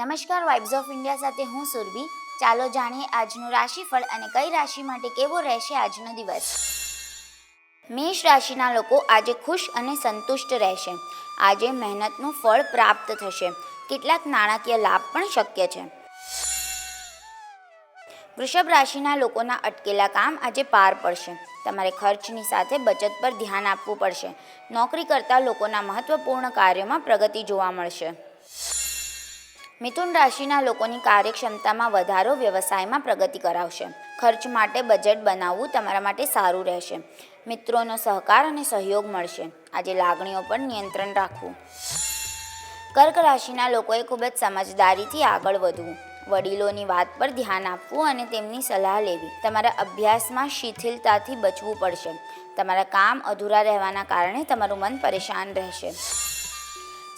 નમસ્કાર vibes of India સાથે હું સુરભી. ચાલો જાણીએ આજનું રાશિફળ અને કઈ રાશિ માટે કેવો રહેશે આજનો દિવસ. મેષ રાશિના લોકો આજે ખુશ અને સંતુષ્ટ રહેશે. આજે મહેનતનું ફળ પ્રાપ્ત થશે. કેટલાક નાણાકીય લાભ પણ શક્ય છે. વૃષભ રાશિના લોકોના અટકેલા કામ આજે પાર પડશે. તમારે ખર્ચની સાથે બચત પર ધ્યાન આપવું પડશે. નોકરી કરતા લોકોના મહત્વપૂર્ણ કાર્યોમાં પ્રગતિ જોવા મળશે. મિથુન રાશિના લોકોની કાર્યક્ષમતામાં વધારો વ્યવસાયમાં પ્રગતિ કરાવશે. ખર્ચ માટે બજેટ બનાવવું તમારા માટે સારું રહેશે. મિત્રોનો સહકાર અને સહયોગ મળશે. આજે લાગણીઓ પર નિયંત્રણ રાખવું. કર્ક રાશિના લોકોએ ખૂબ જ સમજદારીથી આગળ વધવું. વડીલોની વાત પર ધ્યાન આપવું અને તેમની સલાહ લેવી. તમારા અભ્યાસમાં શિથિલતાથી બચવું પડશે. તમારા કામ અધૂરા રહેવાના કારણે તમારું મન પરેશાન રહેશે.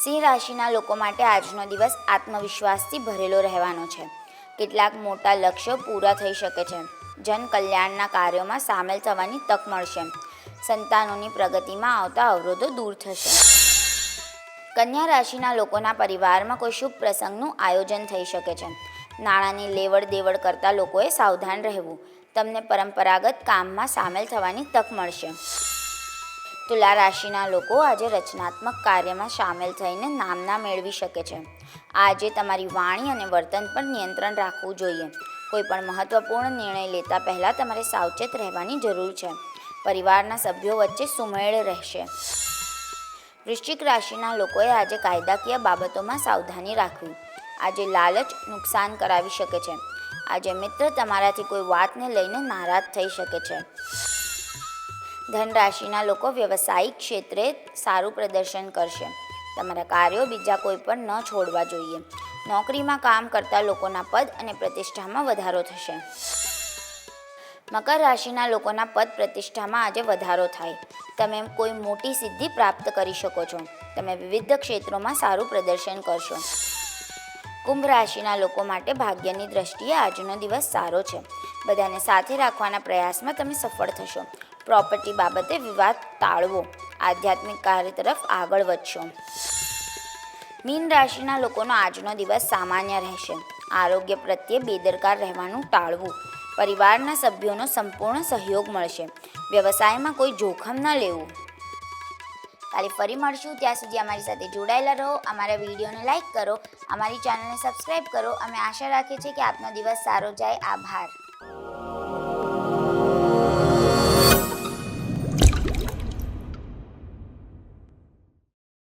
સિંહ રાશિના લોકો માટે આજનો દિવસ આત્મવિશ્વાસથી ભરેલો રહેવાનો છે. કેટલાક મોટા લક્ષ્યો પૂરા થઈ શકે છે. જન કલ્યાણના કાર્યોમાં સામેલ થવાની તક મળશે. સંતાનોની પ્રગતિમાં આવતા અવરોધો દૂર થશે. કન્યા રાશિના લોકોના પરિવારમાં કોઈ શુભ પ્રસંગનું આયોજન થઈ શકે છે. નાણાંની લેવડ દેવડ કરતા લોકોએ સાવધાન રહેવું. તમને પરંપરાગત કામમાં સામેલ થવાની તક મળશે. તુલા રાશિના લોકો આજે રચનાત્મક કાર્યમાં સામેલ થઈને નામના મેળવી શકે છે. આજે તમારી વાણી અને વર્તન પર નિયંત્રણ રાખવું જોઈએ. કોઈ પણ મહત્વપૂર્ણ નિર્ણય લેતા પહેલાં તમારે સાવચેત રહેવાની જરૂર છે. પરિવારના સભ્યો વચ્ચે સુમેળ રહેશે. વૃશ્ચિક રાશિના લોકોએ આજે કાયદાકીય બાબતોમાં સાવધાની રાખવી. આજે લાલચ, નુકસાન કરાવી શકે છે. આજે મિત્ર તમારાથી કોઈ વાતને લઈને નારાજ થઈ શકે છે. ધન રાશિના લોકો વ્યવસાયિક ક્ષેત્રે સારું પ્રદર્શન કરશે. તમારા કાર્યો બીજા કોઈ પણ ન છોડવા જોઈએ. નોકરીમાં કામ કરતા લોકોના પદ અને પ્રતિષ્ઠામાં વધારો થશે. મકર રાશિના લોકોના પદ પ્રતિષ્ઠામાં આજે વધારો થાય. તમે કોઈ મોટી સિદ્ધિ પ્રાપ્ત કરી શકો છો. તમે વિવિધ ક્ષેત્રોમાં સારું પ્રદર્શન કરશો. કુંભ રાશિના લોકો માટે ભાગ્યની દ્રષ્ટિએ આજનો દિવસ સારો છે. બધાને સાથે રાખવાના પ્રયાસમાં તમે સફળ થશો. પ્રોપર્ટી બાબતે વિવાદ ટાળવો. આધ્યાત્મિક કાર્ય તરફ આગળ વધશો. મીન રાશિના લોકોનો આજનો દિવસ સામાન્ય રહેશે. આરોગ્ય પ્રત્યે બેદરકાર રહેવાનું ટાળવું. પરિવારના સભ્યોનો સંપૂર્ણ સહયોગ મળશે. વ્યવસાયમાં કોઈ જોખમ ન લેવું. કાલે ફરી મળશું. ત્યાં સુધી અમારી સાથે જોડાયેલા રહો. અમારા વિડીયોને લાઈક કરો. અમારી ચેનલને સબસ્ક્રાઈબ કરો. અમે આશા રાખીએ છીએ કે આપનો દિવસ સારો જાય. આભાર.